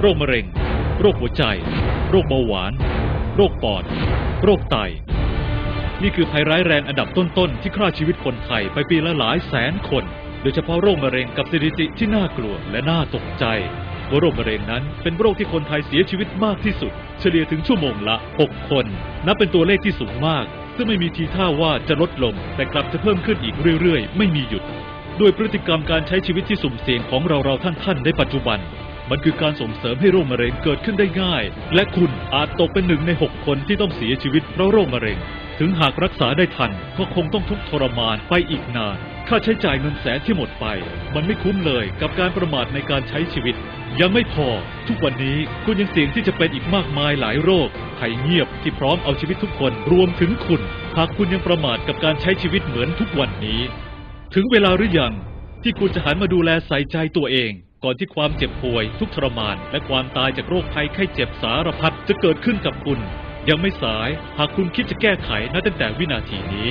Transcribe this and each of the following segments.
โรคมะเร็ง โรคหัวใจ โรคเบาหวาน โรคปอด โรคไต นี่คือภัยร้ายแรงอันดับต้นๆ ที่ฆ่าชีวิตคนไทยไปปีละหลายแสนคน โดยเฉพาะโรคมะเร็งกับสถิติที่น่ากลัวและน่าตกใจว่าโรคมะเร็งนั้นเป็นโรคที่คนไทยเสียชีวิตมากที่สุด เฉลี่ยถึงชั่วโมงละ 6 คน นับเป็นตัวเลขที่สูงมาก ซึ่งไม่มีทีท่าว่าจะลดลง แต่กลับจะเพิ่มขึ้นอีกเรื่อยๆ ไม่มีหยุด ด้วยพฤติกรรมการใช้ชีวิตที่สุ่มเสี่ยงของเราเราๆท่านๆในปัจจุบัน มันคือการส่งเสริมให้โรคมะเร็งเกิดขึ้นได้ง่าย และคุณอาจตกเป็นหนึ่งใน 6 คนที่ต้องเสียชีวิตเพราะโรคมะเร็ง ถึงหากรักษาได้ทันก็คงต้องทุกข์ทรมานไปอีกนาน ค่าใช้จ่ายเงินแสนที่หมดไป มันไม่คุ้มเลยกับการประมาทในการใช้ชีวิต ยังไม่พอ ทุกวันนี้คุณยังเสี่ยงที่จะเป็นอีกมากมายหลายโรคภัยเงียบที่พร้อมเอาชีวิตทุกคนรวมถึงคุณ หากคุณยังประมาทกับการใช้ชีวิตเหมือนทุกวันนี้ ถึงเวลาหรือยังที่คุณจะหันมาดูแลใส่ใจตัวเอง ก่อนที่ความเจ็บป่วย ทุกทรมาน และความตายจากโรคภัยไข้เจ็บสารพัดจะเกิดขึ้นกับคุณ ยังไม่สายหากคุณคิดจะแก้ไขนับตั้งแต่วินาทีนี้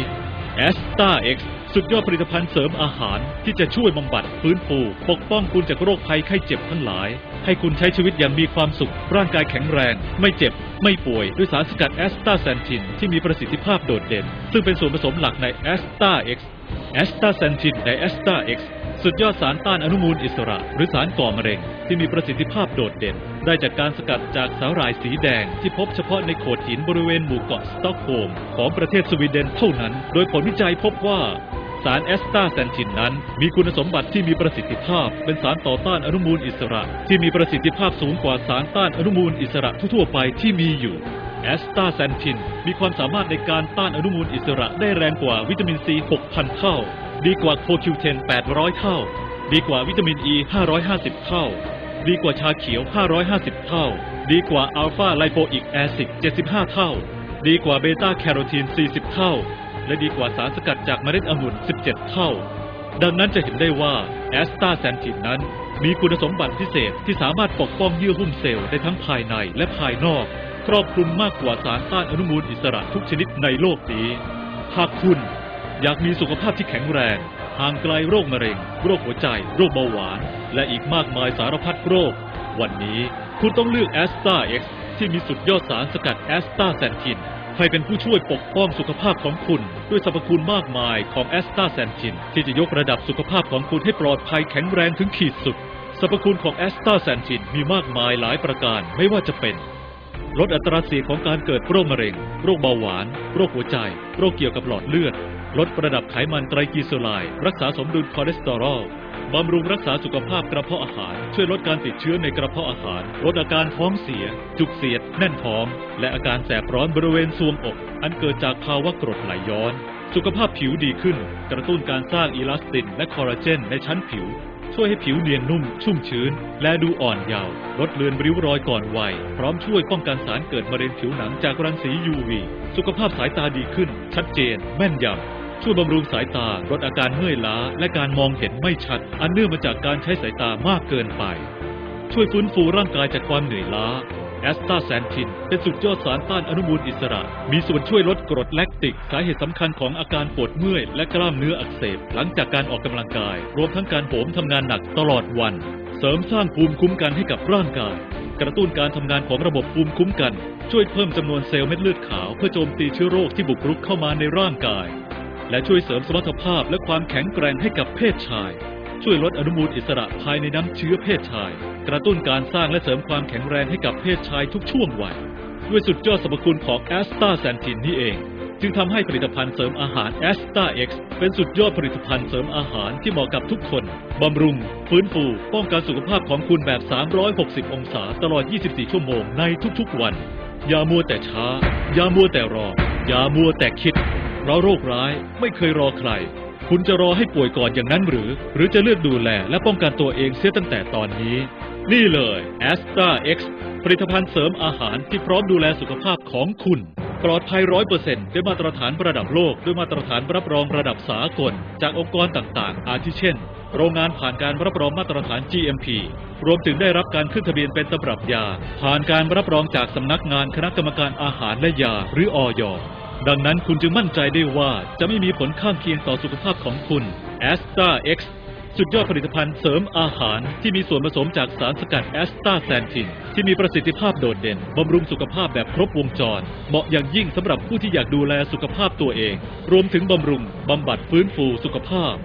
a s t a X สุดยอดผลิตภัณฑ์เสริมอาหารที่จะช่วยบำบัดฟื้นฟู ปกป้องคุณจากโรคภัยไข้เจ็บทั้งหลาย ให้คุณใช้ชีวิตอย่างมีความสุข ร่างกายแข็งแรง ไม่เจ็บ ไม่ป่วย ด้วยสารสกัดแอสตาแซนทินที่มีประสิทธิภาพโดดเด่น ซึ่งเป็นส่วนผสมหลักใน a s t a X แอสตาเซนทินในแอสตาเอ็กซ์ สุดยอดสารต้านอนุมูลอิสระ หรือสารก่อมะเร็ง ที่มีประสิทธิภาพโดดเด่น ได้จากการสกัดจากสาหร่ายสีแดง ที่พบเฉพาะในโขดหินบริเวณหมู่เกาะสต็อกโฮมของประเทศสวีเดนเท่านั้น โดยผลวิจัยพบว่าสารแอสตาแซนทินนั้น มีคุณสมบัติที่มีประสิทธิภาพ เป็นสารต่อต้านอนุมูลอิสระ ที่มีประสิทธิภาพสูงกว่าสารต้านอนุมูลอิสระทั่วไปที่มีอยู่แอสตาแซนทินมีความสามารถในการต้านอนุมูลอิสระได้แรงกว่าวิตามินซี 6,000 เท่า ดีกว่าโคคิวเทน800 เท่า ดีกว่าวิตามินอ e ี550 เท่า ดีกว่าชาเขียว 550 เท่า ดีกว่าอัลฟาไลโปอิกแอซิด 75 เท่า ดีกว่าเบต้าแคโรทีน 40 เท่า และดีกว่าสารสกัดจากเมล็ดองุ่น 17 เท่า ดังนั้นจะเห็นได้ว่าแอสตาแซนทินนั้น มีคุณสมบัติพิเศษที่สามารถปกป้องเยื่อหุ้มเซลล์ได้ทั้งภายในและภายนอก ครอบคลุมมากกว่าสารต้านอนุมูลอิสระทุกชนิดในโลกนี้หากคุณ อยากมีสุขภาพที่แข็งแรง ห่างไกลโรคมะเร็ง โรคหัวใจ โรคเบาหวาน และอีกมากมายสารพัดโรค วันนี้คุณต้องเลือกแอสตาเอ็กซ์ที่มีสุดยอดสารสกัดแอสตาแซนทินให้เป็นผู้ช่วยปกป้องสุขภาพของคุณ ด้วยสรรพคุณมากมายของแอสตาแซนทินที่จะยกระดับสุขภาพของคุณให้ปลอดภัยแข็งแรงถึงขีดสุดสรรพคุณของแอสตาแซนทินมีมากมายหลายประการไม่ว่าจะเป็นลดอัตราเสี่ยงของการเกิดโรคมะเร็ง โรคเบาหวาน โรคหัวใจ โรคเกี่ยวกับหลอดเลือด ลดระดับไขมันไตรกลีเซอไรด์รักษาสมดุลคอเลสเตอรอลบำรุงรักษาสุขภาพกระเพาะอาหาร ช่วยลดการติดเชื้อในกระเพาะอาหาร ลดอาการท้องเสีย จุกเสียด แน่นท้อง และอาการแสบร้อนบริเวณซวงอก อันเกิดจากภาวะกรดไหลย้อน สุขภาพผิวดีขึ้น กระตุ้นการสร้างอีลาสติน และคอลลาเจนในชั้นผิว ช่วยให้ผิวเนียนนุ่ม ชุ่มชื้น และดูอ่อนเยาว์ลดเลือนริ้วรอยก่อนวัย พร้อมช่วยป้องกันสารเกิดมะเร็งผิวหนังจากรังสี UV สุขภาพสายตาดีขึ้น ชัดเจน แม่นยำ ช่วยบำรุงสายตาลดอาการเมื่อยล้า และการมองเห็นไม่ชัด อันเนื่องมาจากการใช้สายตามากเกินไป ช่วยฟื้นฟูร่างกายจากความเหนื่อยล้าแอสตาแซนทิน เป็นสุดยอดสารต้านอนุมูลอิสระ มีส่วนช่วยลดกรดแลคติก สาเหตุสำคัญของอาการปวดเมื่อย และกล้ามเนื้ออักเสบ หลังจากการออกกำลังกาย รวมทั้งการโหมทำงานหนักตลอดวัน เสริมสร้างภูมิคุ้มกันให้กับร่างกาย กระตุ้นการทำงานของระบบภูมิคุ้มกัน ช่วยเพิ่มจำนวนเซลล์เม็ดเลือดขาว เพื่อโจมตีเชื้อโรคที่บุกรุกเข้ามาในร่างกาย และช่วยเสริมสมรรถภาพและความแข็งแกร่งให้กับเพศชาย ช่วยลดอนุมูลอิสระภายในน้ำเชื้อเพศชาย กระตุ้นการสร้างและเสริมความแข็งแรงให้กับเพศชายทุกช่วงวัย ด้วยสุดยอดสรรพคุณของแอสตาแซนทินนี่เอง จึงทำให้ผลิตภัณฑ์เสริมอาหารแอสตาเอ็กซ์เป็นสุดยอดผลิตภัณฑ์เสริมอาหารที่เหมาะกับทุกคนบำรุง ฟื้นฟู ป้องกันสุขภาพของคุณแบบ 360 องศาตลอด 24 ชั่วโมงในทุกๆวันอย่ามัวแต่ช้าอย่ามัวแต่รออย่ามัวแต่คิด เพราะโรคร้ายไม่เคยรอใคร คุณจะรอให้ป่วยก่อนอย่างนั้นหรือ หรือจะเลือกดูแลและป้องกันตัวเองเสียตั้งแต่ตอนนี้ นี่เลย a s t a X ผลิตภัณฑ์เสริมอาหารที่พร้อมดูแลสุขภาพของคุณ ปลอดภัยร้อยเปอร์เซ็นต์ด้วยมาตรฐานระดับโลก ด้วยมาตรฐานรับรองระดับสากล จากองค์กรต่างๆ อาทิเช่น โรงงานผ่านการรับรองมาตรฐาน GMP รวมถึงได้รับการขึ้นทะเบียนเป็นตำรับยา ผ่านการรับรองจากสำนักงานคณะกรรมการอาหารและยาหรืออย ดังนั้นคุณจึงมั่นใจได้ว่าจะไม่มีผลข้างเคียงต่อสุขภาพของคุณ a s t a X สุดยอดผลิตภัณฑ์เสริมอาหารที่มีส่วนผสมจากสารสกัดแอสตาแซนทิน ที่มีประสิทธิภาพโดดเด่น บำรุงสุขภาพแบบครบวงจร เหมาะอย่างยิ่งสำหรับผู้ที่อยากดูแลสุขภาพตัวเอง รวมถึงบำรุงบำบัดฟื้นฟูสุขภาพ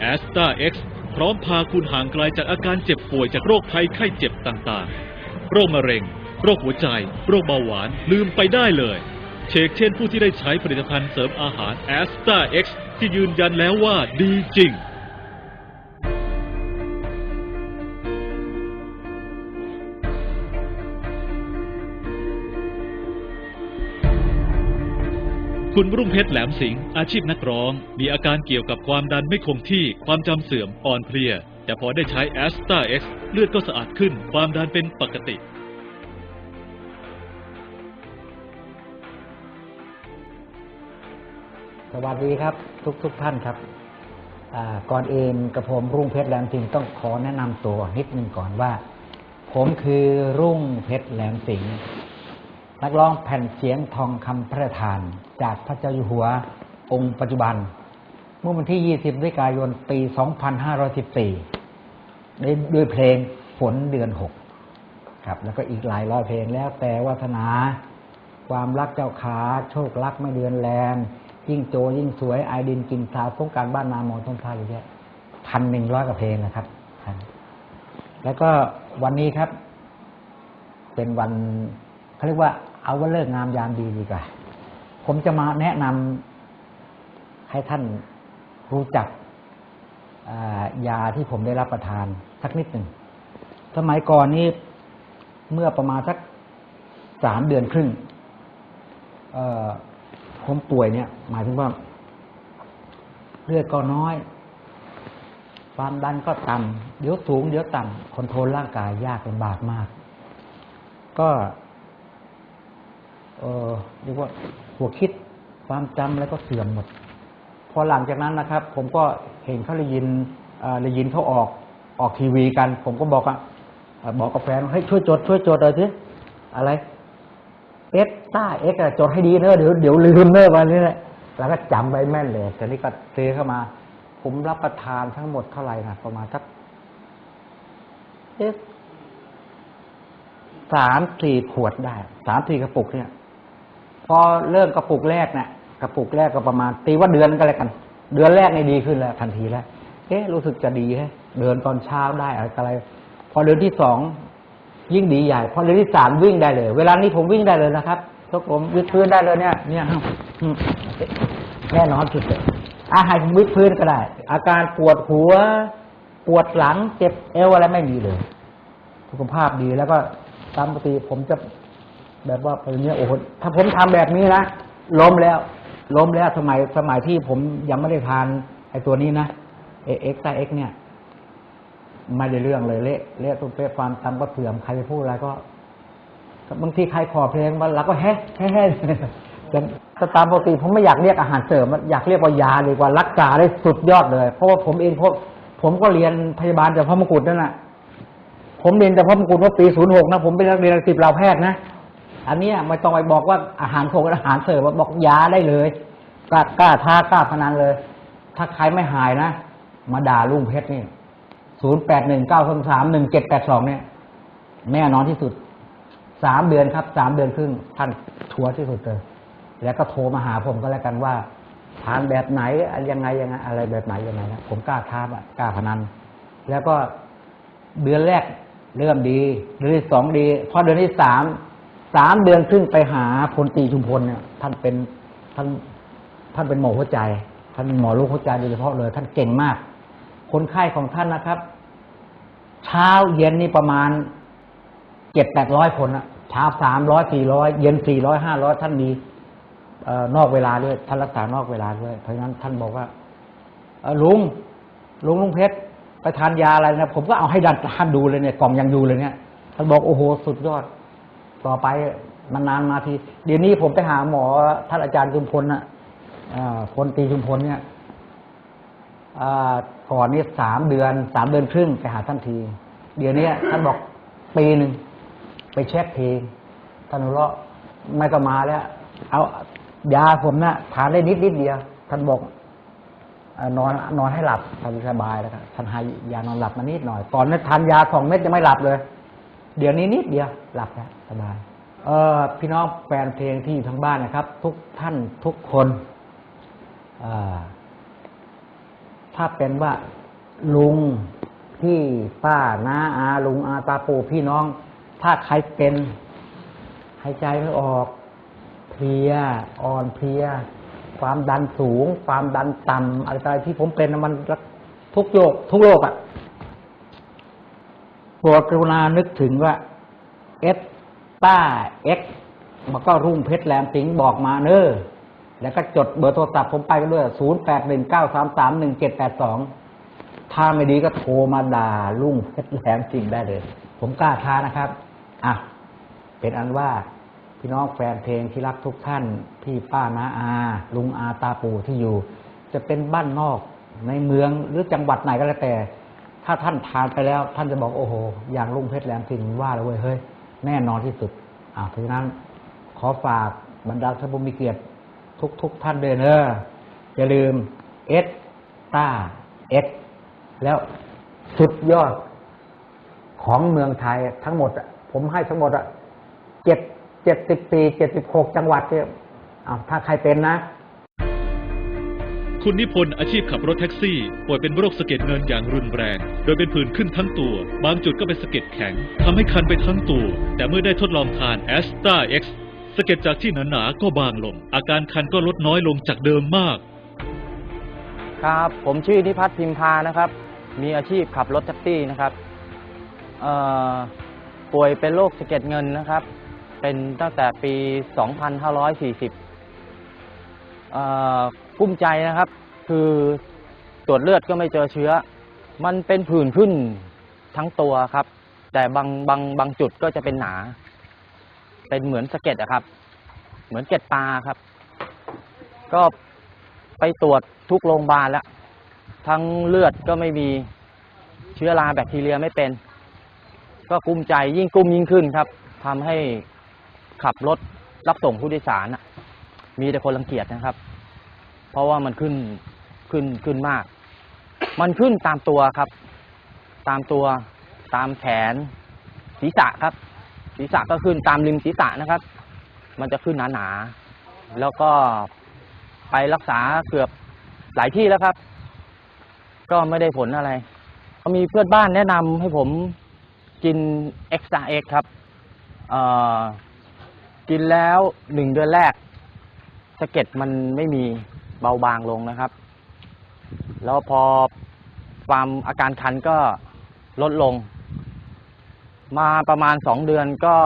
แอสตาเอ็กซ์พร้อมพาคุณห่างไกลจากอาการเจ็บป่วยจากโรคภัยไข้เจ็บต่างๆ โรคมะเร็ง โรคหัวใจ โรคเบาหวานลืมไปได้เลย เชกเช่นผู้ที่ได้ใช้ผลิตภัณฑ์เสริมอาหารแอสตาเอ็กซ์ที่ยืนยันแล้วว่าดีจริง คุณรุ่งเพชรแหลมสิงห์อาชีพนักร้อง มีอาการเกี่ยวกับความดันไม่คงที่ความจำเสื่อมอ่อนเพลีย แต่พอได้ใช้แอสตาเอ็กซ์เลือดก็สะอาดขึ้น ความดันเป็นปกติ สวัสดีครับทุกทุกท่านครับก่อนเองกระผมรุ่งเพชรแหลมสิงห์ต้องขอแนะนำตัวนิดนึงก่อนว่า ผมคือรุ่งเพชรแหลมสิงห์นักร้องแผ่นเสียงทองคำพระราชทาน จากพระเจ้าอยู่หัวองค์ปัจจุบัน เมื่อวันที่ 20พฤศจิกายน ปี 2514ด้ด้วยเพลงฝนเดือน6ครับ แล้วก็อีกหลายร้อยเพลงแล้วแต่วาสนา ความรักเจ้าขาโชครักไม่เดือนแลน ยิ่งโจยิ่งสวยไอดินกินสาวสงการบ้านนามอต้นท่าเยอะแยะพันหนึ่งร้อยกว่าเพลงนะครับแล้วก็วันนี้ครับ เป็นวันเขาเรียกว่าเอาว่าเลิกงามยามดีดีกว่า ผมจะมาแนะนำให้ท่านรู้จักอยาที่ผมได้รับประทานสักนิดหนึ่งสมัยก่อนนี้เมื่อประมาณสักสามเดือนครึ่ง ผมป่วยเนี่ย หมายถึงว่า เลือดก็น้อย ความดันก็ต่ำเดี๋ยวสูงเดี๋ยวต่ำคอนโทรลร่างกายยากลำบากมาก ก็เออเรียกว่าหัวคิดความจำแล้วก็เสื่อมหมด พอหลังจากนั้นนะครับ ผมก็เห็นเขาได้ยินเอ่อได้ยินเขาออกออกทีวีกัน ผมก็บอกอ่อบอกกับแฟนว่าให้ยช่วยจดช่วยจดเลยสิอะไร ต้าเอ็กจดให้ดีเนอะเดี๋ยวเดี๋ยวลืมเนอะวันนี้แหละแล้วก็จำไว้แม่นเลยแต่นี่ก็ซื้อเข้ามา ผมรับประทานทั้งหมดเท่าไหร่นะประมาณสักเอ๊ะสามสี่ขวดได้สามสี่กระปุกเนี่ย พอเริ่มกระปุกแรกเนี่ยกระปุกแรกก็ประมาณ ตีว่าเดือนก็แล้วกัน เดือนแรกในดีขึ้นแล้ว ทันทีแล้วเอ๊ะรู้สึกจะดีฮะเดินตอนเช้าได้อะไรอะไร พอเดือนที่สองยิ่งดีใหญ่ พอเดือนที่สามวิ่งได้เลย เวลานี้ผมวิ่งได้เลยนะครับ ทุกผมวิดพื้นได้เลยเนี่ย เนี่ยแน่นอนสุดเลยอาหารวิดพื้นก็ได้ อาการปวดหัว ปวดหลัง เจ็บเอวอะไรไม่มีเลยสุขภาพดีแล้วก็ตามปกติผมจะแบบว่าเป็นเนี้ยโอ้โหถ้าผมทำแบบนี้นะล้มแล้วล้มแล้วสมัยสมัยที่ผมยังไม่ได้ทานไอ้ตัวนี้นะเอ็กซ์เอ็กเนี่ยไม่ได้เรื่องเลยเละเละตุ้มเป๊ะความจำก็เสื่อมใครไปพูดอะไรก็ บางทีใครขอเพลงมาเราก็แฮ่แฮ่แฮ่แต่แต่ตามปกติผมไม่อยากเรียกอาหารเสริม อยากเรียกว่ายาดีกว่ารักษาได้สุดยอดเลย เพราะว่าผมเองผมผมก็เรียนพยาบาลจากพระมงกุฎนั่นแหละผมเรียนจากพระมงกุฎว่าปีศูนย์หกนะผมเป็นนักเรียนสิบเราแพทย์นะอันนี้ไม่ต้องไปบอกว่าอาหารคงอาหารเสริมบอกยาได้เลยกล้ากล้าท้ากล้าพนันเลย ถ้าใครไม่หายนะมาด่าลุงเพชรนี่ศูนย์แปดหนึ่งเก้าสามหนึ่งเจ็ดแปดสองเนี่ยแน่นอนที่สุด สามเดือนครับสามเดือนครึ่งท่านชัวร์ที่สุดเลยแล้วก็โทรมาหาผมก็แล้วกันว่าทานแบบไหนยังไงยังไงอะไรแบบไหนยังไงนะผมกล้าท้าอะกล้าพนัน แล้วก็เดือนแรกเริ่มดี เดือนที่สองดีพอเดือนที่สามสามเดือนครึ่งไปหาพลตีชุมพลเนี่ย ท่านเป็นท่านท่านเป็นหมอหัวใจ ท่านเป็นหมอโรคหัวใจโดยเฉพาะเลย ท่านเก่งมาก คนไข้ของท่านนะครับ เช้าเย็นนี่ประมาณ เจ็ดแปดร้อยคนอะเช้าสามร้อยสี่ร้อยเย็นสี่ร้อยห้าร้อยท่านมีเออนอกเวลาด้วยท่านรักษานอกเวลาด้วย เพราะฉะนั้นท่านบอกว่าเอลุงลุงลุงเพชรไปทานยาอะไรนะผมก็เอาให้ดันท่านดูเลยเนี่ยกล่องยังอยู่เลยเนี่ยท่านบอกโอ้โหสุดยอด ต่อไปมันนานมาที เดี๋ยวนี้ผมไปหาหมอท่านอาจารย์ชุมพลน่ะอ่าพลตรีชุมพลเนี่ยอก่อนนี้สามเดือนสามเดือนครึ่งไปหาท่านที เดี๋ยวนี้ท่านบอกปีหนึ่ง ไปเช็คทีท่านอุเลาะไม่ก็มาแล้ว เอายาผมนะทานได้นิดนิดเดียว ท่านบอกอนอนนอนให้หลับสบายแล้วก็ท่านให้ยานอนหลับมานิดหน่อยก่อนนั้นทานยาสองเม็ดยังไม่หลับเลย เดี๋ยวนี้นิดเดียวหลับแล้วสบายเออพี่น้องแฟนเพลงที่อยู่ทางบ้านนะครับ ทุกท่านทุกคนอถ้าเป็นว่าลุงพี่ป้าน้าอาลุงอาตาปู่พี่น้อง ถ้าใครเป็นหายใจไม่ออกเพลียอ่อนเพลีย ความดันสูง ความดันต่ำอะไรที่ผมเป็นมันทุกโรคทุกโรคอะโปรดกรุณานึกถึงว่าเอสต้าเอ็กมันก็รุ่งเพชรแหลมสิงบอกมาเนอแล้วก็จดเบอร์โทรศัพท์ผมไปกันด้วยศูนย์แปดหนึ่งเก้าสามสามหนึ่งเจ็ดแปดสองถ้าไม่ดีก็โทรมาด่ารุ่งเพชรแหลมสิงได้เลย ผมกล้าท้านะครับ อะเป็นอันว่าพี่น้องแฟนเพลงที่รักทุกท่าน พี่ป้าน้าอา ลุงอาตาปู่ที่อยู่ จะเป็นบ้านนอกในเมืองหรือจังหวัดไหนก็แล้วแต่ ถ้าท่านทานไปแล้ว ท่านจะบอกโอ้โห อย่างลุงเพชรแหลมสิงว่าเลยเว้ยเฮ้ยแน่นอนที่สุดอ่าเพราะฉะนั้นขอฝากบรรดาท่านผู้มีเกียรติทุกทุกๆท่านเดินเนอะอย่าลืมเอสต้าเอ็กแล้วสุดยอดของเมืองไทยทั้งหมดอะ ผมให้ทั้งหมดอะเจ็ดเจ็ดสิบสี่เจ็ดสิบหกจังหวัดเนี่ยเอาถ้าใครเป็นนะ คุณนิพนธ์อาชีพขับรถแท็กซี่ ป่วยเป็นโรคสะเก็ดเงินอย่างรุนแรง โดยเป็นผื่นขึ้นทั้งตัว บางจุดก็เป็นสะเก็ดแข็งทำให้คันไปทั้งตัว แต่เมื่อได้ทดลองทานแอสตาเอ็กซ์สะเก็ดจากที่หนาๆก็บางลง อาการคันก็ลดน้อยลงจากเดิมมาก ครับ ผมชื่อนิพัฒน์พิมพานะครับ มีอาชีพขับรถแท็กซี่นะครับ เอ่อ ป่วยเป็นโรคสะเก็ดเงินนะครับ เป็นตั้งแต่ปี 2540อ่อกุ้มใจนะครับ คือตรวจเลือดก็ไม่เจอเชื้อ มันเป็นผื่นขึ้นทั้งตัวครับ แต่บางบางบางจุดก็จะเป็นหนา เป็นเหมือนสะเก็ดอะครับ เหมือนเก็ดปลาครับ ก็ไปตรวจทุกโรงพยาบาลแล้ว ทั้งเลือดก็ไม่มีเชื้อราแบคทีเรียไม่เป็น ก็กุ้มใจยิ่งกุ้มยิ่งขึ้นครับทำให้ขับรถรับส่งผู้โดยสารมีแต่คนรังเกียจนะครับ เพราะว่ามันขึ้นขึ้นขึ้นมาก มันขึ้นตามตัวครับ ตามตัวตามแขนศีรษะครับ ศีรษะก็ขึ้นตามริมศีรษะนะครับ มันจะขึ้นหนาๆแล้วก็ไปรักษาเกือบหลายที่แล้วครับ ก็ไม่ได้ผลอะไรก็มีเพื่อนบ้านแนะนำให้ผม กินเอ็กซาเอ็กครับกินแล้วหนึ่งเดือนแรกสะเก็ดมันไม่มีเบาบางลงนะครับ แล้วพอความอาการคันก็ลดลง มาประมาณสองเดือนก็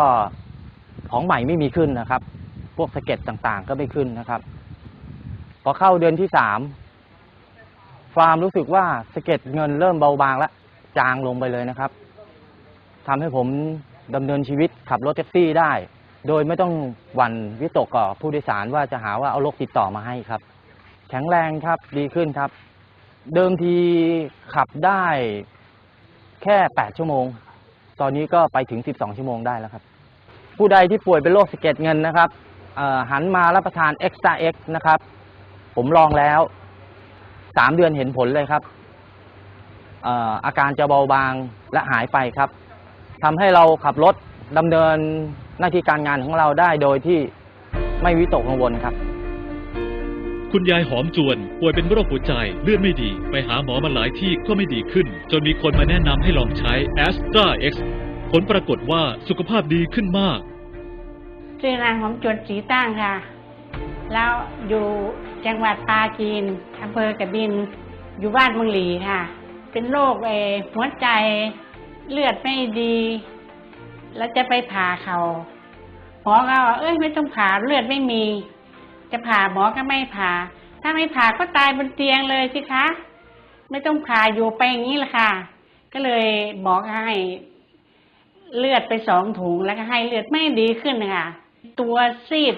ของใหม่ไม่มีขึ้นนะครับ พวกสะเก็ดต่างๆ ก็ไม่ขึ้นนะครับ พอเข้าเดือนที่สามความรู้สึกว่าสะเก็ดเงินเริ่มเบาบางแล้วจางลงไปเลยนะครับ ทำให้ผมดำเนินชีวิตขับรถแท็กซี่ได้ โดยไม่ต้องหวั่นวิตกกับผู้โดยสารว่าจะหาว่าเอาโรคติดต่อมาให้ครับ แข็งแรงครับดีขึ้นครับ เดิมทีขับได้แค่แปดชั่วโมง ตอนนี้ก็ไปถึงสิบสองชั่วโมงได้แล้วครับ ผู้ใดที่ป่วยเป็นโรคสะเก็ดเงินนะครับหันมารับประทาน Extra X นะครับ ผมลองแล้วสามเดือนเห็นผลเลยครับอาการจะเบาบางและหายไปครับ ทำให้เราขับรถดำเนินหน้าที่การงานของเราได้โดยที่ไม่วิตกกังวลครับ คุณยายหอมจวน ป่วยเป็นโรคหัวใจเลือดไม่ดี ไปหาหมอมาหลายที่ก็ไม่ดีขึ้น จนมีคนมาแนะนำให้ลองใช้ a s t r a X ผลปรากฏว่าสุขภาพดีขึ้นมากชื่อนางหอมจวนสีตั้งค่ะ แล้วอยู่จังหวัดปราจีนอำเภอกระบิน อยู่บ้านเมืองหลีค่ะ เป็นโรคเออหัวใจ เลือดไม่ดี แล้วจะไปผ่าเขาหมอก็ว่าเอ้ยไม่ต้องผ่าเลือดไม่มี จะผ่าหมอก็ไม่ผ่า ถ้าไม่ผ่าก็ตายบนเตียงเลยสิคะ ไม่ต้องผ่าอยู่ไปอย่างนี้แหละค่ะ ก็เลยหมอก็ให้ เลือดไปสองถุงแล้วก็ให้เลือดไม่ดีขึ้นค่ะ ตัวซีด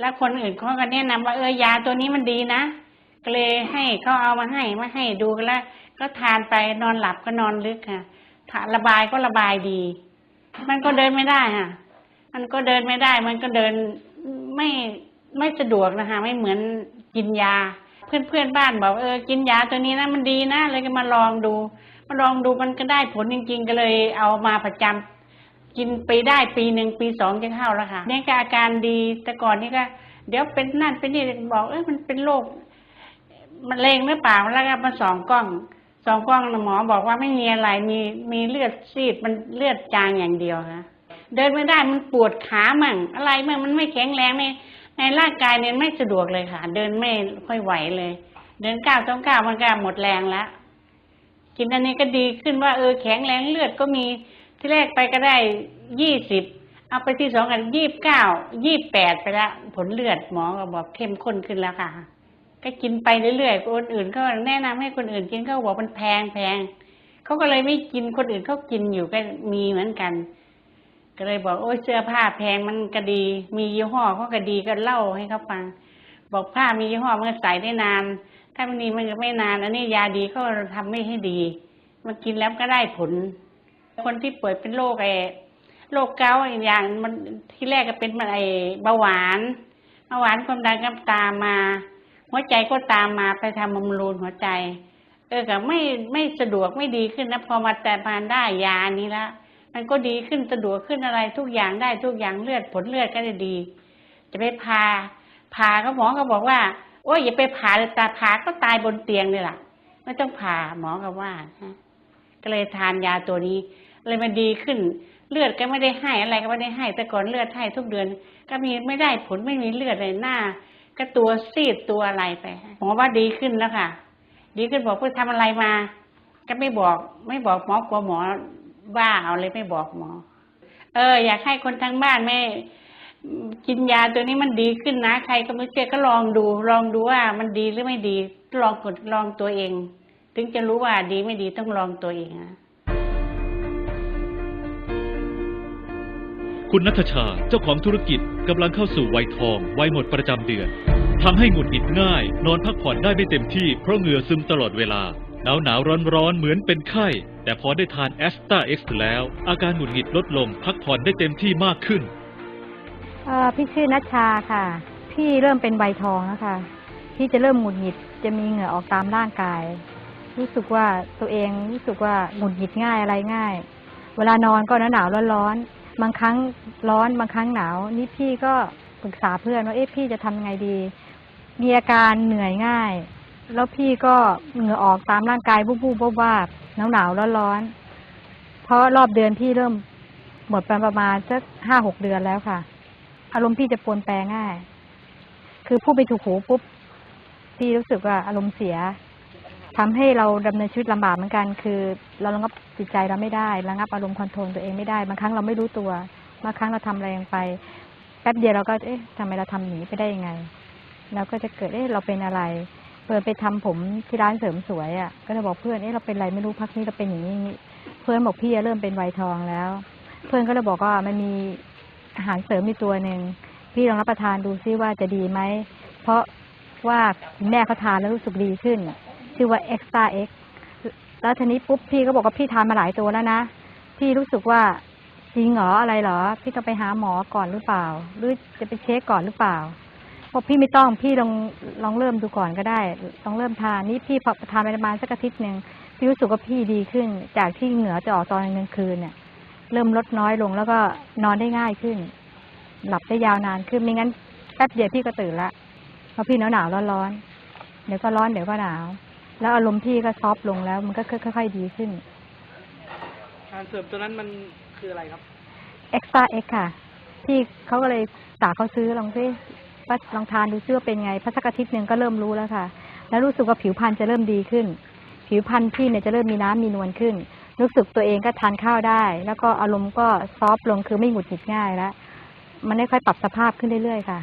แล้วคนอื่นเขาก็แนะนำว่าเออยาตัวนี้มันดีนะก็เลยให้เขาเอามาให้มาให้ดูกันแล้ว ก็ทานไปนอนหลับก็นอนลึกค่ะถาระบายก็ระบายดี มันก็เดินไม่ได้ค่ะ มันก็เดินไม่ได้ มันก็เดินไม่ไม่สะดวกนะคะไม่เหมือนกินยา เพื่อนเพื่อนบ้านบอกเออกินยาตัวนี้นะมันดีนะเลยก็มาลองดู มาลองดูมันก็ได้ผลจริง ๆ ก็เลยเอามาประจำกินไปได้ปีหนึ่งปีสองจะเข้าแล้วค่ะเนี่ยก็อาการดีแต่ก่อนนี่ก็ เดี๋ยวเป็นนั่นเป็นนี่บอกเออมันเป็นโรคมันเลงหรือเปล่าแล้วก็มาสองกล้อง สองกล้องหมอบอกว่าไม่มีอะไรมีมีเลือดซีดมันเลือดจางอย่างเดียวค่ะเดินไม่ได้มันปวดขามั่ง อะไรมั่งมันไม่แข็งแรงในในร่างกายเนี่ยไม่สะดวกเลยค่ะ เดินไม่ค่อยไหวเลย เดินก้าวต้องก้าวมันก็หมดแรงแล้วกินอันนี้ก็ดีขึ้นว่าเออแข็งแรงเลือดก็มีที่แรกไปก็ได้ยี่สิบเอาไปที่สองกันยี่บเก้ายี่บแปดไปแล้วผลเลือดหมอก็บอกเข้มข้นขึ้นแล้วค่ะ ก็กินไปเรื่อยๆคนอื่นก็แนะนำให้คนอื่นกินเขาบอกมันแพงแพงเขาก็เลยไม่กินคนอื่นเขากินอยู่ก็มีเหมือนกัน ก็เลยบอกโอ้ยเสื้อผ้าแพงมันก็ดี มียี่ห้อเขาก็ดีก็เล่าให้เขาฟัง บอกผ้ามียี่ห้อมันก็ใส่ได้นาน ถ้ามันนี้มันก็ไม่นานอันนี้ยาดีเขาทำไม่ให้ดีมันกินแล้วก็ได้ผล คนที่ป่วยเป็นโรคไอ้โรคเกาต์อีกอย่างมันที่แรกก็เป็นมันไอ้เบาหวานเบาหวานความดันก็ตามมา หัวใจก็ตามมาไปทำบำรุงหัวใจ เออก็ไม่ไม่สะดวกไม่ดีขึ้นนะพอมาแต่มานได้ยานี้ละมันก็ดีขึ้นสะดวกขึ้นอะไรทุกอย่างได้ทุกอย่างเลือดผลเลือดก็จะดี จะไปพาผ่าก็หมอก็บอกว่า โอ้ยอย่าไปผ่าเลยตาผ่าก็ตายบนเตียงเลยล่ะไม่ต้องผ่าหมอก็ว่าฮะก็เลยทานยาตัวนี้เลยมันดีขึ้น เลือดก็ไม่ได้ให้อะไรก็ไม่ได้ให้แต่ก่อนเลือดให้ทุกเดือน ก็มีไม่ได้ผลไม่มีเลือดเลยหน้า ก็ตัวซีดตัวอะไรไปหมอว่าดีขึ้นแล้วค่ะ ดีขึ้นบอกเพื่อทำอะไรมา ก็ไม่บอก ไม่บอกหมอกลัวหมอว่าเอาเลยไม่บอกหมอ เออ อยากให้คนทั้งบ้านไม่กินยาตัวนี้มันดีขึ้นนะ ใครก็ไม่เชื่อก็ลองดู ลองดูว่ามันดีหรือไม่ดี ลองกดลองตัวเอง ถึงจะรู้ว่าดีไม่ดีต้องลองตัวเองนะ คุณนัทชาเจ้าของธุรกิจกำลังเข้าสู่วัยทองวัยหมดประจำเดือนทำให้หงุดหงิดง่าย นอนพักผ่อนได้ไม่เต็มที่เพราะเหงื่อซึมตลอดเวลา หนาวหนาวร้อนร้อนเหมือนเป็นไข้ แต่พอได้ทานแอสตาเอ็กซ์แล้ว อาการหงุดหงิดลดลง พักผ่อนได้เต็มที่มากขึ้นเอ่อพี่ชื่อนัชชาค่ะ พี่เริ่มเป็นใบทองแล้วค่ะ พี่จะเริ่มหงุดหงิดจะมีเหงื่อออกตามร่างกาย รู้สึกว่าตัวเองรู้สึกว่าหงุดหงิดง่ายอะไรง่าย เวลานอนก็หนาวหนาวร้อนร้อน บางครั้งร้อนบางครั้งหนาว นี่พี่ก็ปรึกษาเพื่อนว่าเอ๊ะพี่จะทำยังไงดี มีอาการเหนื่อยง่าย แล้วพี่ก็เหงื่อออกตามร่างกายบูบบูบวาบหนาวหนาวร้อนร้อนเพราะรอบเดือนพี่เริ่มหมดไปประมาณสักห้าหกเดือนแล้วค่ะ อารมณ์พี่จะปนแปรง่าย คือพูดไปถูกหูปุ๊บพี่รู้สึกว่าอารมณ์เสีย ทำให้เราดำเนินชีวิตลำบากเหมือนกัน คือเราระงับจิตใจเราไม่ได้ระงับอารมณ์คอนโทรลตัวเองไม่ได้บางครั้งเราไม่รู้ตัวบางครั้งเราทำอะไรลงไป แป๊บเดียวเราก็เอ๊ะทำไมเราทำหนีไปได้ยังไง เราก็จะเกิดเอ๊ะเราเป็นอะไรเปิดไปทำผมที่ร้านเสริมสวยอะ่ะก็เลยบอกเพื่อนเอ๊ะเราเป็นอะไรไม่รู้พักนี้เราเป็นอย่างนี้เพื่อนบอกพี่เริ่มเป็นไวทองแล้ว เพื่อนก็เลยบอกว่ามันมีอาหารเสริมมีตัวหนึ่งพี่ลองรับประทานดูซิว่าจะดีไหมเพราะว่าแม่เขาทานแล้วรู้สึกดีขึ้น ชื่อว่า Extra X แล้วทีนี้ปุ๊บพี่ก็บอกว่าพี่ทานมาหลายตัวแล้วนะ พี่รู้สึกว่าจริงเหรออะไรเหรอ พี่ต้องไปหาหมอก่อนหรือเปล่า หรือจะไปเช็คก่อนหรือเปล่าบอกพี่ไม่ต้องพี่ลองลองเริ่มดูก่อนก็ได้ ลองเริ่มทานนี่พี่พอทานไปประมาณสักอาทิตย์หนึ่งพี่รู้สึกว่าพี่ดีขึ้น จากที่เหงื่อจะออกตอนกลางคืนเนี่ยเริ่มลดน้อยลงแล้วก็นอนได้ง่ายขึ้น หลับได้ยาวนานขึ้นไม่งั้นแป๊บเดียวพี่ก็ตื่นละเพราะพี่หนาวหนาวร้อนร้อนเดี๋ยวก็ร้อนเดี๋ยวก็หนาว แล้วอารมณ์พี่ก็ซอฟต์ลงแล้ว มันก็ค่อยๆดีขึ้นอาหารเสริมตัวนั้นมันคืออะไรครับ Extra X ค่ะที่เขาก็เลยสาเขาซื้อลองซิว่าลองทานดูซิว่าเป็นไงพักสักอาทิตย์หนึ่งก็เริ่มรู้แล้วค่ะ แล้วรู้สึกว่าผิวพรรณจะเริ่มดีขึ้น ผิวพรรณพี่เนี่ยจะเริ่มมีน้ำมีนวลขึ้น รู้สึกตัวเองก็ทานข้าวได้ แล้วก็อารมณ์ก็ซอฟต์ลงคือไม่หงุดหงิดง่ายแล้วมันได้ค่อยปรับสภาพขึ้นเรื่อยๆค่ะ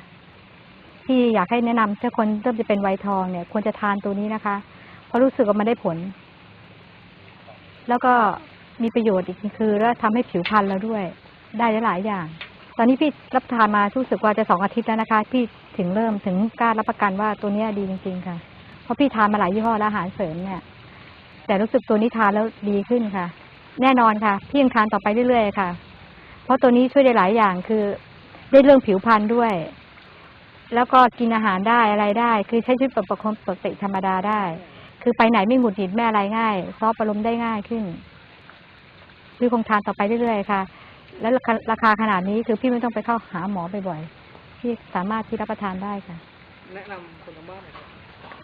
ที่อยากให้แนะนำถ้าคนเริ่มจะเป็นวัยทองเนี่ย ควรจะทานตัวนี้นะคะ เพราะรู้สึกว่ามันได้ผล แล้วก็มีประโยชน์อีกคือแล้วทำให้ผิวพรรณเราด้วย ได้หลายอย่าง ตอนนี้พี่รับทานมารู้สึกว่าจะสองอาทิตย์แล้วนะคะ พี่ถึงเริ่มถึงกล้ารับประกันว่าตัวนี้ดีจริง ๆ ค่ะ เพราะพี่ทานมาหลายยี่ห้อแล้วอาหารเสริมเนี่ย แต่รู้สึกตัวนี้ทานแล้วดีขึ้นค่ะ แน่นอนค่ะ พี่ยังทานต่อไปเรื่อยๆค่ะ เพราะตัวนี้ช่วยได้หลายอย่างคือได้เรื่องผิวพรรณด้วย แล้วก็กินอาหารได้อะไรได้ คือใช้ชีวิตปกติธรรมดาได้ คือไปไหนไม่หงุดหงิดไม่อะไรง่ายซอฟต์อารมณ์ได้ง่ายขึ้นคือคงทานต่อไปเรื่อยๆค่ะ แล้วราคาราคาขนาดนี้คือพี่ไม่ต้องไปเข้าหาหมอบ่อยๆพี่สามารถที่รับประทานได้ค่ะ แนะนำคนทางบ้านหน่อยครับ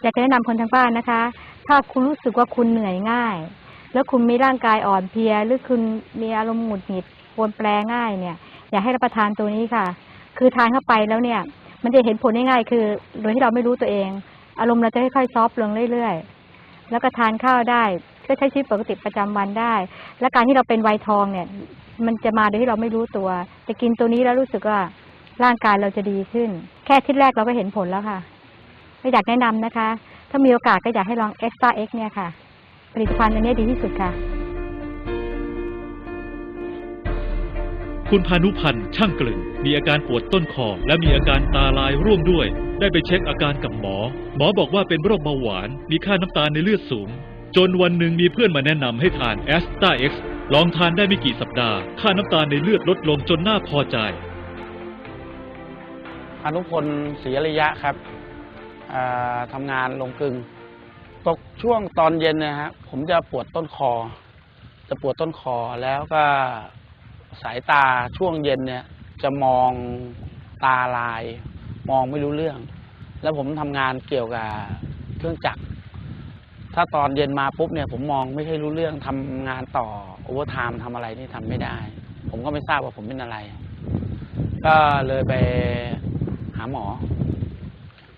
อยากจะแนะนำคนทางบ้านนะคะ ถ้าคุณรู้สึกว่าคุณเหนื่อยง่าย แล้วคุณมีร่างกายอ่อนเพลีย หรือคุณมีอารมณ์หงุดหงิดปรวนแปรง่ายเนี่ย อยากให้รับประทานตัวนี้ค่ะ คือทานเข้าไปแล้วเนี่ย มันจะเห็นผลง่ายๆคือ โดยที่เราไม่รู้ตัวเอง อารมณ์เราจะค่อยๆซอฟต์ลงเรื่อยๆ แล้วก็ทานข้าวได้ ก็ใช้ชีวิตปกติประจำวันได้ และการที่เราเป็นวัยทองเนี่ย มันจะมาโดยที่เราไม่รู้ตัวจะกินตัวนี้แล้วรู้สึกว่าร่างกายเราจะดีขึ้น แค่ทิศแรกเราก็เห็นผลแล้วค่ะก็อยากแนะนำนะคะ ถ้ามีโอกาสก็อยากให้ลอง Extra X เนี่ยค่ะ ผลิตภัณฑ์อันนี้ดีที่สุดค่ะ คุณพานุพันธ์ช่างกลึงมีอาการปวดต้นคอและมีอาการตาลายร่วมด้วย ได้ไปเช็คอาการกับหมอ หมอบอกว่าเป็นโรคเบาหวาน มีค่าน้ำตาลในเลือดสูง จนวันหนึ่งมีเพื่อนมาแนะนำให้ทานแอสตาเอ็กซ์ลองทานได้ไม่กี่สัปดาห์ ค่าน้ำตาลในเลือดลดลงจนน่าพอใจ อนุพลศรีอริยะครับอ่าทำงานลงกึงตกช่วงตอนเย็นนยฮะผมจะปวดต้นคอ จะปวดต้นคอแล้วก็สายตาช่วงเย็นเนี่ยจะมองตาลาย มองไม่รู้เรื่อง แล้วผมทำงานเกี่ยวกับเครื่องจักร ถ้าตอนเย็นมาปุ๊บเนี่ย ผมมองไม่ค่อยรู้เรื่องทำงานต่อโอเวอร์ไทม์ทำอะไรนี่ทำไม่ได้ ผมก็ไม่ทราบว่าผมเป็นอะไร ก็เลยไปหาหมอ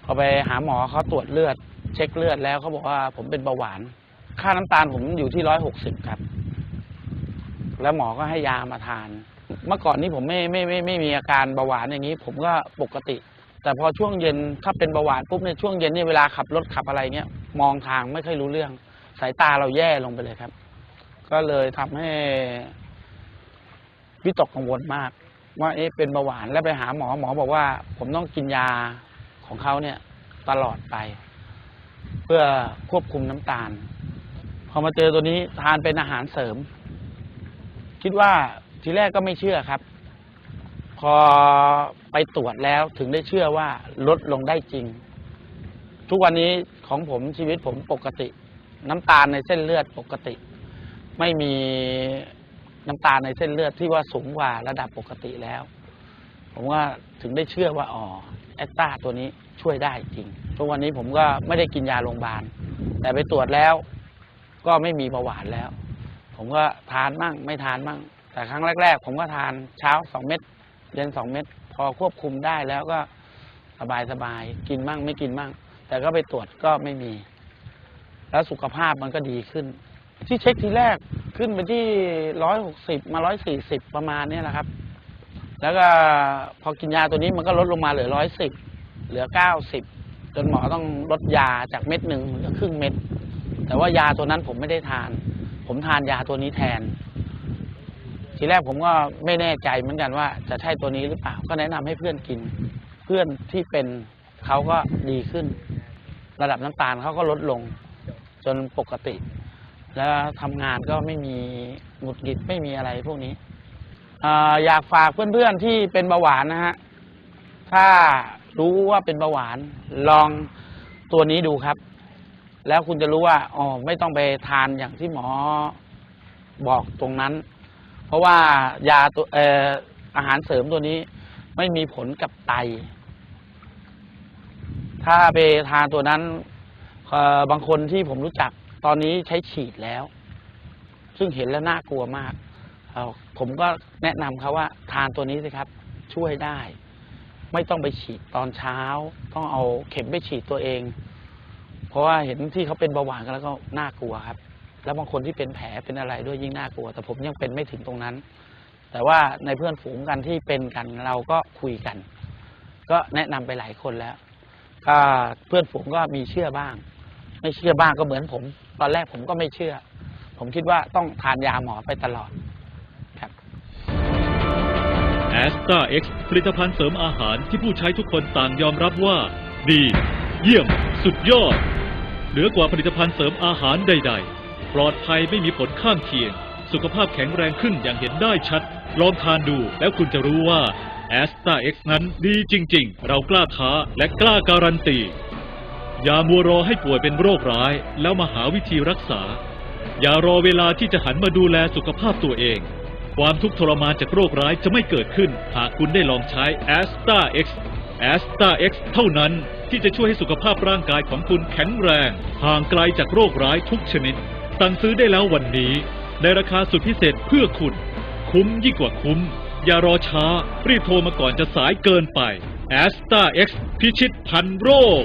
พอไปหาหมอเขาตรวจเลือด เช็คเลือดแล้วเขาบอกว่าผมเป็นเบาหวาน ค่าน้ำตาลผมอยู่ที่ร้อยหกสิบครับ แล้วหมอก็ให้ยามาทาน เมื่อก่อนนี้ผมไม่ไม่ไม่ไม่มีอาการเบาหวานอย่างนี้ ผมก็ปกติ แต่พอช่วงเย็นถ้าเป็นเบาหวานปุ๊บเนี่ยช่วงเย็นเนี่ยเวลาขับรถขับอะไรเงี้ยมองทางไม่ค่อยรู้เรื่อง สายตาเราแย่ลงไปเลยครับ ก็เลยทำให้วิตกกังวลมาก ว่าเอ๊ะเป็นเบาหวานแล้วไปหาหมอหมอบอกว่า ผมต้องกินยาของเขาเนี่ยตลอดไป เพื่อควบคุมน้ำตาล พอมาเจอตัวนี้ทานเป็นอาหารเสริม คิดว่าทีแรกก็ไม่เชื่อครับ พอไปตรวจแล้วถึงได้เชื่อว่าลดลงได้จริง ทุกวันนี้ของผมชีวิตผมปกติ น้ำตาลในเส้นเลือดปกติ ไม่มีน้ำตาลในเส้นเลือดที่ว่าสูงกว่าระดับปกติแล้ว ผมว่าถึงได้เชื่อว่าอ๋อแอตตาตัวนี้ช่วยได้จริง ทุกวันนี้ผมก็ไม่ได้กินยาโรงพยาบาล แต่ไปตรวจแล้ว ก็ไม่มีเบาหวานแล้ว ผมก็ทานมั่งไม่ทานมั่ง แต่ครั้งแรก ๆ ผมก็ทานเช้าสองเม็ด เย็นสองเม็ดพอควบคุมได้แล้วก็สบายสบายๆกินมั่งไม่กินมั่งแต่ก็ไปตรวจก็ไม่มี แล้วสุขภาพมันก็ดีขึ้น ที่เช็คทีแรกขึ้นไปที่ร้อยหกสิบมาร้อยสี่สิบประมาณเนี้แหละครับ แล้วก็พอกินยาตัวนี้มันก็ลดลงมาเหลือร้อยสิบเหลือเก้าสิบจนหมอต้องลดยาจากเม็ดหนึ่งเหลือครึ่งเม็ด แต่ว่ายาตัวนั้นผมไม่ได้ทาน ผมทานยาตัวนี้แทน ทีแรกผมก็ไม่แน่ใจเหมือนกันว่าจะใช่ตัวนี้หรือเปล่า ก็แนะนำให้เพื่อนกิน เพื่อนที่เป็นเขาก็ดีขึ้น ระดับน้ำตาลเขาก็ลดลงจนปกติ แล้วทำงานก็ไม่มีหงุดหงิดไม่มีอะไรพวกนี้ออยากฝากเพื่อนๆที่เป็นเบาหวานนะฮะถ้ารู้ว่าเป็นเบาหวานลองตัวนี้ดูครับ แล้วคุณจะรู้ว่าอ๋อไม่ต้องไปทานอย่างที่หมอบอกตรงนั้น เพราะว่ายาตัวเอ่ออาหารเสริมตัวนี้ไม่มีผลกับไต ถ้าไปทานตัวนั้นบางคนที่ผมรู้จักตอนนี้ใช้ฉีดแล้ว ซึ่งเห็นแล้วน่ากลัวมากผมก็แนะนำเขาว่าทานตัวนี้สิครับ ช่วยได้ ไม่ต้องไปฉีดตอนเช้า ต้องเอาเข็มไปฉีดตัวเอง เพราะว่าเห็นที่เขาเป็นเบาหวานกันแล้วก็น่ากลัวครับ แล้วบางคนที่เป็นแผลเป็นอะไรด้วยยิ่งน่ากลัว แต่ผมยังเป็นไม่ถึงตรงนั้น แต่ว่าในเพื่อนฝูงกันที่เป็นกันเราก็คุยกัน ก็แนะนำไปหลายคนแล้วก็เพื่อนฝูงก็มีเชื่อบ้าง ไม่เชื่อบ้างก็เหมือนผม ตอนแรกผมก็ไม่เชื่อ ผมคิดว่าต้องทานยาหมอไปตลอดครับแอสตาเอ็กซ์ผลิตภัณฑ์เสริมอาหารที่ผู้ใช้ทุกคนต่างยอมรับว่า ดี เยี่ยม สุดยอด เหนือกว่าผลิตภัณฑ์เสริมอาหารใด ๆ ปลอดภัยไม่มีผลข้างเคียง สุขภาพแข็งแรงขึ้นอย่างเห็นได้ชัด ลองทานดูแล้วคุณจะรู้ว่า a s t a X นั้นดีจริง ๆ เรากล้าท้าและกล้าการันตี อย่ามัวรอให้ป่วยเป็นโรคร้าย แล้วมาหาวิธีรักษา อย่ารอเวลาที่จะหันมาดูแลสุขภาพตัวเอง ความทุกข์ทรมานจากโรคร้ายจะไม่เกิดขึ้น หากคุณได้ลองใช้ a s t a X a s t a X เท่านั้นที่จะช่วยให้สุขภาพร่างกายของคุณแข็งแรง ห่างไกลจากโรคร้ายทุกชนิด สั่งซื้อได้แล้ววันนี้ ในราคาสุดพิเศษเพื่อคุณ คุ้มยิ่งกว่าคุ้ม อย่ารอช้า รีบโทรมาก่อนจะสายเกินไป a s t a X พิชิตพันโรค